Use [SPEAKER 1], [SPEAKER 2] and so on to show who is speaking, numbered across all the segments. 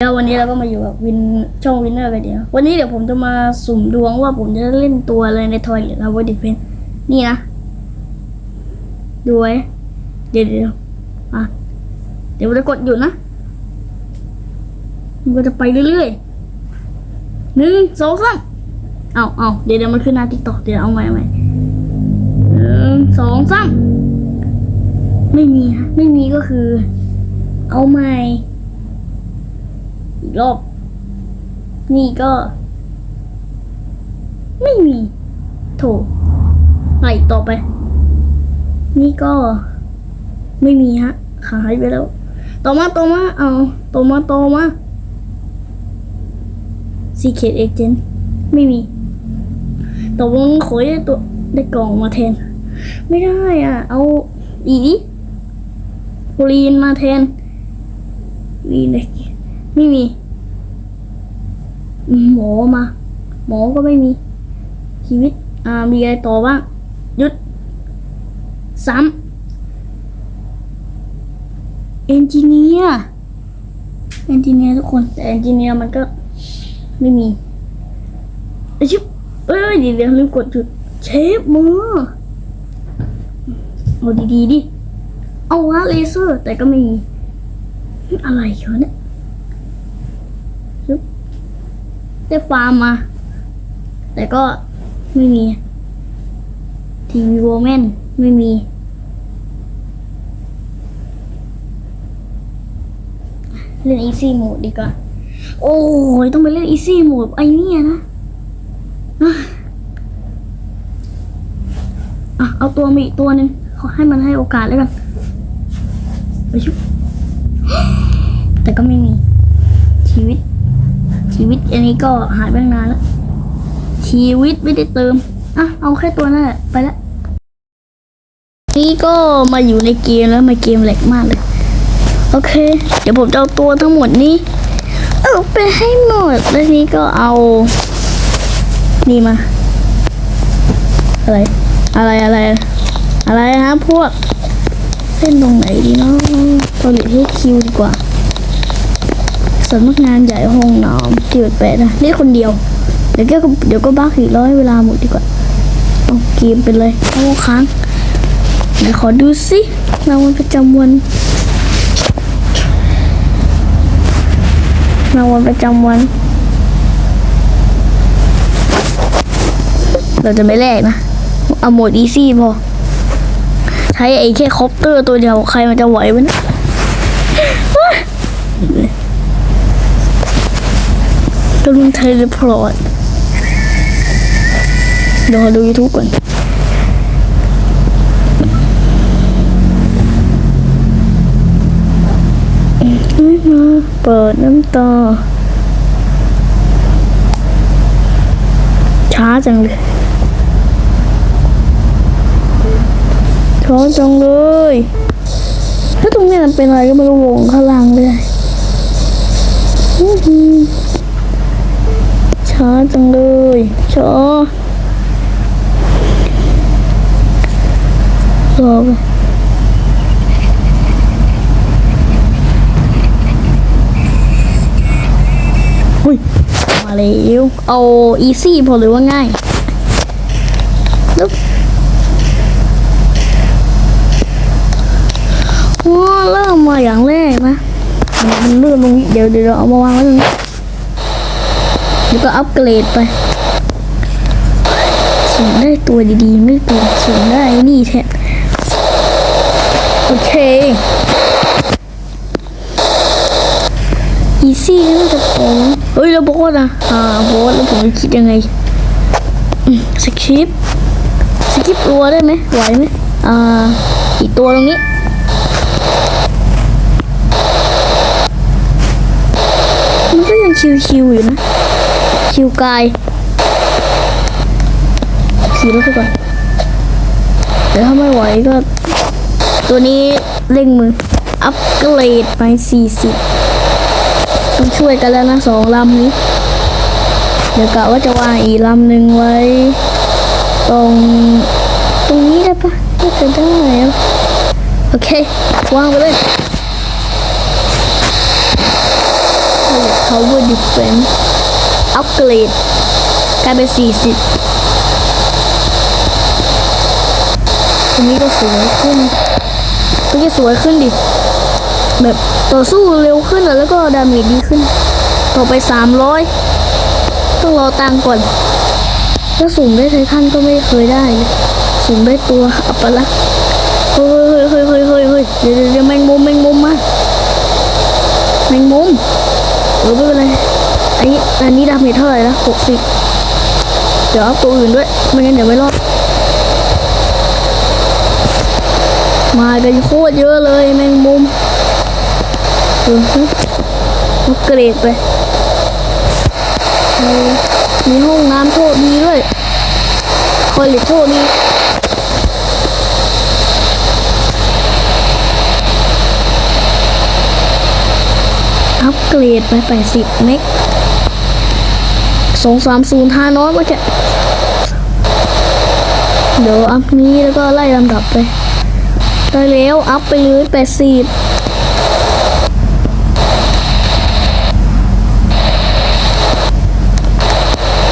[SPEAKER 1] แล้ววันนี้เราก็มาอยู่กับวินช่องวินเนอร์กันเดียววันนี้เดี๋ยวผมจะมาสุ่มดวงว่าผมจะเล่นตัวอะไรในทอยเลทเอาวดิเฟนนี่นะดูไว้เดี๋ยวเดี๋ยวอะเดี๋ยวจะกดหยุดนะมันก็จะไปเรื่อยๆหนึ่งสองสามเอาเอาเดี๋ยวเดี๋ยวมันขึ้นหน้าติ๊กต็อกเดี๋ยวเอาใหม่ใหม่หนึ่งสองสามไม่มีฮะไม่มีก็คือ เอาใหม่ รอบ นี่ก็ ไม่มี โถไหลต่อไป นี่ก็ ไม่มีฮะ ขายไปแล้ว ต่อมาต่อมาเอาต่อมาต่อมา Secret Agent ไม่มีต่อมาขอได้ตัวได้กล่องมาแทน ไม่ได้อะ เอาอีดิโพลีนมาแทนลีนไม่มี หมอมา หมอก็ไม่มี ชีวิต อ่า มีอะไรต่อบ้าง ยุด ซ้ำเอนจิเนียร์เอนจิเนียร์ทุกคน แต่เอนจิเนียร์มันก็ไม่มียชิบเอ้ยเดี๋ยวเดี๋ยวลืมกดหยุด เชฟมือเอาดีๆดิ เอาวะเลเซอร์ แต่ก็ไม่มี อะไรวะเนี่ย ได้ฟาร์มมา แต่ก็ไม่มี ทีวีโวแมนไม่มี เล่นอีซี่โหมดดีกว่า โอ้ยต้องไปเล่นอีซี่โหมดไอ้นี่นะอะเอาตัวมาอีกตัวหนึ่งขอให้มันให้โอกาสแล้วกันไปชุบแต่ก็ไม่มีชีวิต ชีวิตอันนี้ก็หายไปนานแล้ว ชีวิตไม่ได้เติม อะ เอาแค่ตัวนั่นแหละไปแล้วนี่ก็มาอยู่ในเกมแล้วมาเกมแหลกมากเลย โอเค เดี๋ยวผมจะเอาตัวทั้งหมดนี้ เอาไปให้หมด แล้วนี้ก็เอา นี่มา อะไร อะไรอะไร อะไรฮะพวกเล่นตรงไหนดีเนาะตัวหลีให้คิวดีกว่า สำนักงานใหญ่ห้องน้ำที่แปลกๆนะนี่คนเดียว เดี๋ยวก็เดี๋ยวก็บ้าอีกร้อยเวลาหมดดีกว่าเอาเกมไปเลยโอ้ค้างไหนขอดูสิรางวัลประจำวันรางวัลประจำวัน เราจะไม่แลกนะ เอาโหมดอีซี่พอ ใช้ไอ้แค่คอปเตอร์ตัวเดียวใครมันจะไหวมัน ยกำลังเทเลพอร์ตเดี๋ยวขอดูยูทูบก่อนไม่มาเปิดน้ำตา ช้าจังเลยช้าจังเลย ถ้าตรงนี้มันเป็นอะไรก็ไม่รู้วงข้างล่างเลยอือ ช้าจังเลยช้ารอไปหุ้ยมาแล้วเอาอีซี่พอหรือว่าง่ายลุกว้าเริ่มมาอย่างแรกนะมันเลื่อนลงเดี๋ยวเดี๋ยวเราเอามาวางไว้ตรงนี้ แล้วก็อัปเกรดไปสูงได้ตัวดีๆ ไม่ตัวสูงได้นี่แทนโอเคอีซี่น่าจะโกงเฮ้ยแล้วโบสอะอ่าโบสแล้วผมจะคิดยังไงสคริปสคริปรัวได้ไหมไหวไหมอ่าอีกตัวตรงนี้มันก็ยังชิวๆอยู่นะ คิวกายขี่รถไปก่อนเดี๋ยวถ้าไม่ไหวก็ ตัวนี้เร่งมือ อัปเกรดไป40ต้องช่วยกันแล้วนะสองลำนี้ เดี๋ยวกะว่าจะวางอีกลำหนึ่งไว้ ตรง ตรงนี้ได้ปะน่าจะได้อะโอเควางไปเลย power defense อัปเกรดกลายเป็นสี่สิบอันนี้ก็สวยขึ้นก็จะสวยขึ้นดิ แบบต่อสู้เร็วขึ้นแล้วก็ดาเมจดีขึ้น ต่อไปสามร้อยต้องรอตังก่อนถ้าสูงได้ไททันก็ไม่เคยได้ สูงได้ตัวอัปลักษณ์เฮ้ยเฮ้ยเฮ้ยเฮ้ยเฮ้ยเฮ้ยเดี๋ยวเดี๋ยวเดี๋ยวแมงมุมแมงมุมมาแมงมุมเออไม่เป็นไร อันนี้อันนี้ดาเมจเท่าไหร่ละหกสิบเดี๋ยวเอาตัวอื่นด้วย ไม่งั้นเดี๋ยวไม่รอด มากันโคตรเยอะเลยแมงมุมเออฮึอัปเกรดไป มีห้องน้ำโทษดีด้วยคอยหลีกโทษดีอัปเกรดไปแปดสิบเมก สองสามศูนย์ทานอสเมื่อกี้เดี๋ยวอัพนี้แล้วก็ไล่ลำดับไป ได้แล้วอัพไปเลยแปดสิบ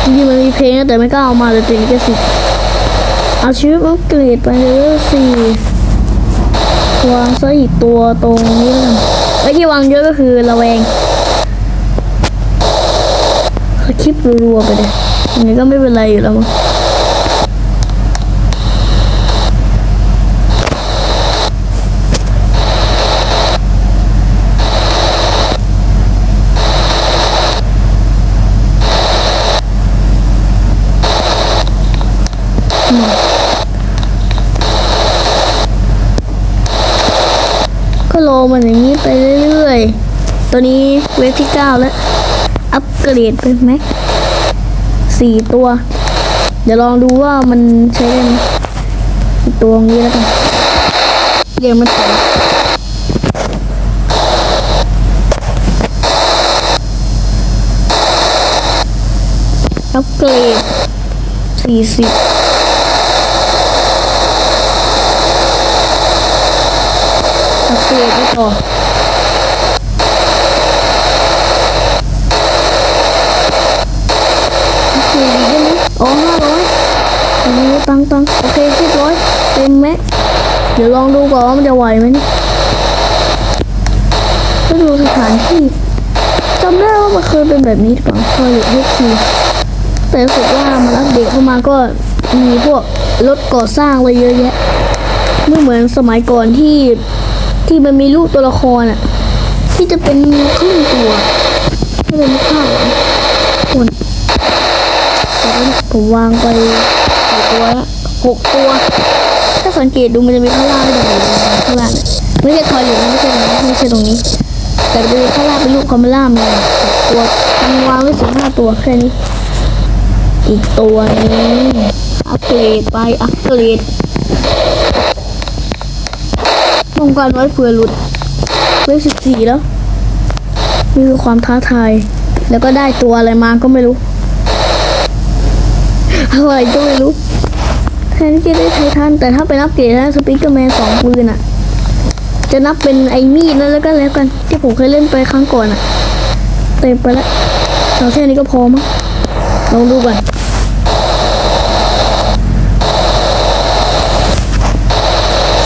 [SPEAKER 1] จริงมันมีเพลงแต่ไม่กล้าเอามาเลยเป็นลิขสิทธิ์เอาชีวิตอัปเกรดไปเลยสี่วางซะอีกตัวตรงนี้แล้วกันไอ้ที่วางเยอะก็คือระแวงค ลิปรัวๆไปเลยอันนี้ก็ไม่เป็นไรอยู่แล้วมั้งก็รอมันอย่างนี้ไปเรื่อยๆ ตัวนี้เวฟที่ 9 แล้ว อัปเกรดเป็นไหม สี่ตัว เดี๋ยวลองดูว่ามันใช้ได้ไหมอีกตัวนี้แล้วกันเรียงมันต่ออัปเกรดสี่สิบอัปเกรดไปต่อ อัปเกรดอีกได้ไหมอ๋อห้าร้อยอันนี้ตังตังโอเคเรียบร้อยเต็มแม็กเดี๋ยวลองดูก่อนว่ามันจะไหวไหมนี่ก็ดูสถานที่จำได้ว่ามันเคยเป็นแบบนี้หรือเปล่าพออยู่ทุกทีแต่รู้สึกว่ามันอัปเดตเข้ามาก็มีพวกรถก่อสร้างอะไรเยอะแยะไม่เหมือนสมัยก่อนที่ที่มันมีรูปตัวละครอะที่จะเป็นครึ่งตัวไม่เป็นข้าวคน ผมวางไปกี่ตัวละหกตัว ถ้าสังเกตดูมันจะมีข้างล่างด้วยข้างล่างไม่ใช่ทอยหรือไม่ใช่ตรงนี้ไม่ใช่ตรงนี้ แต่จะมีข้างล่างเป็นรูปคอมเมล่ามีหกตัวมันวางไว้สิบห้าตัวแค่นี้ อีกตัวนึงอัปเกรดไปอัปเกรดป้องกันไว้เผื่อหลุดเวฟสิบสี่แล้วนี่คือความท้าทาย แล้วก็ได้ตัวอะไรมาก็ไม่รู้ อะไรก็ไม่รู้แทนที่จะได้ไททันแต่ถ้าเป็นอัปเกรดได้สปิกเกอร์แมนสองปืนอะจะนับเป็นไอมีดนั่นแล้วก็แล้วกัน ที่ผมเคยเล่นไปครั้งก่อนอะเต็มไปแล้วเราแค่นี้ก็พอมั้งลองดูก่อน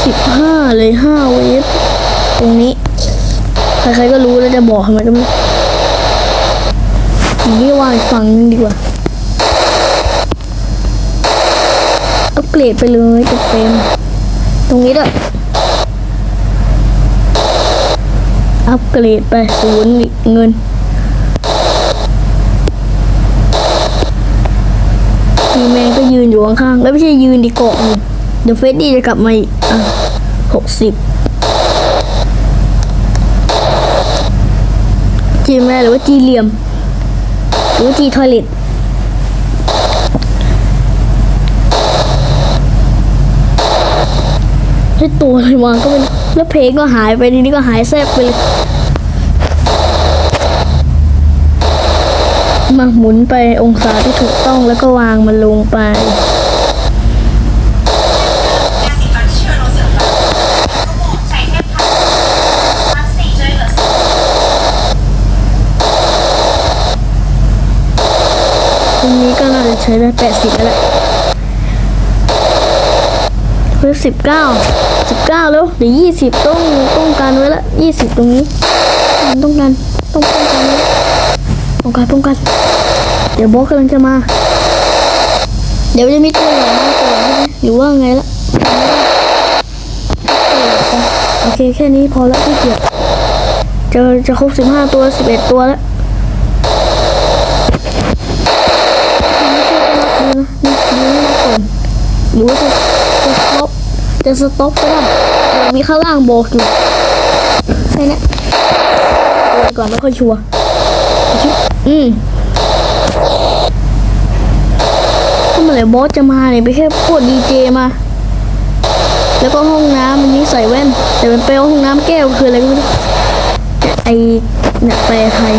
[SPEAKER 1] สิบห้าเลยห้าเวฟตรงนี้ ใครๆก็รู้แล้วจะบอกทำไมก็ไม่ย่างนี้วาฝั่งนึงดีกว่า อัปเกรดไปเลยเต็มตรงนี้ด้วยอัปเกรดไปศูนย์เงินทีแมนก็ยืนอยู่ข้างๆแล้วไม่ใช่ยืนดีเกาะเดี๋ยวเฟสดี้จะกลับมาอีกหกสิบจีแม่หรือว่าจีเหลี่ยมหรือว่าจีทอยเล็ต ให้ตัวเลยวางก็เป็นแล้วเพลงก็หายไปทีนี้ก็หายแซ่บไปเลย มาหมุนไปองศาที่ถูกต้องแล้วก็วางมันลงไปตรงนี้ก็น่าจะใช้ได้แปดสิบแล้ว เฮ้ยสิบเก้าสิบเก้าแล้วเดี๋ยวยี่สิบต้องต้องการไว้ละยี่สิบตรงนี้ต้องการต้องป้องกันไว้ป้องกันป้องกัน เดี๋ยวบอสกำลังจะมา เดี๋ยวจะมีตัวใหญ่มากกว่าใช่หรือว่าไงละโอเคแค่นี้พอล้วที่เกียจจะจะครบสิบห้าตัวสิบเอ็ดตัวแล้วนี่ดูนี่นะก่อนหรือว่าจะจะสต็อป จะสต็อปก็ได้มีข้างล่างโบกอยู่ใช่นะดูก่อนไม่ค่อยชัวร์อืมถ้าเมื่อไหร่บอสจะมาเนี่ยไปแค่พวกดีเจมา แล้วก็ห้องน้ำอันนี้ใส่แว่น แต่มันเป็นห้องน้ำแก้วคืออะไรก็ไม่รู้ไอเนี่ยแปลไทย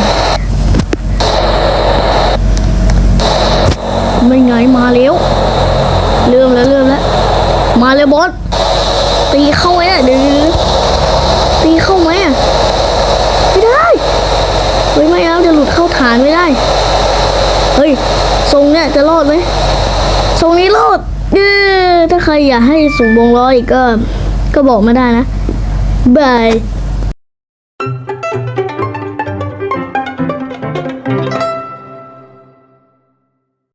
[SPEAKER 1] ไม่ไงมาแล้ว เริ่มแล้วเริ่มแล้ว มาเลยบอส ตีเข้าไหมอะเดี๋ยวตีเข้าไหมอะไม่ได้เฮ้ยไม่แล้วจะหลุดเข้าฐานไม่ได้เฮ้ยทรงเนี่ยจะรอดไหมทรงนี้รอดเย้ถ้าใครอยากให้สูงวงร้ออีกก็ก็บอกมาได้นะบาย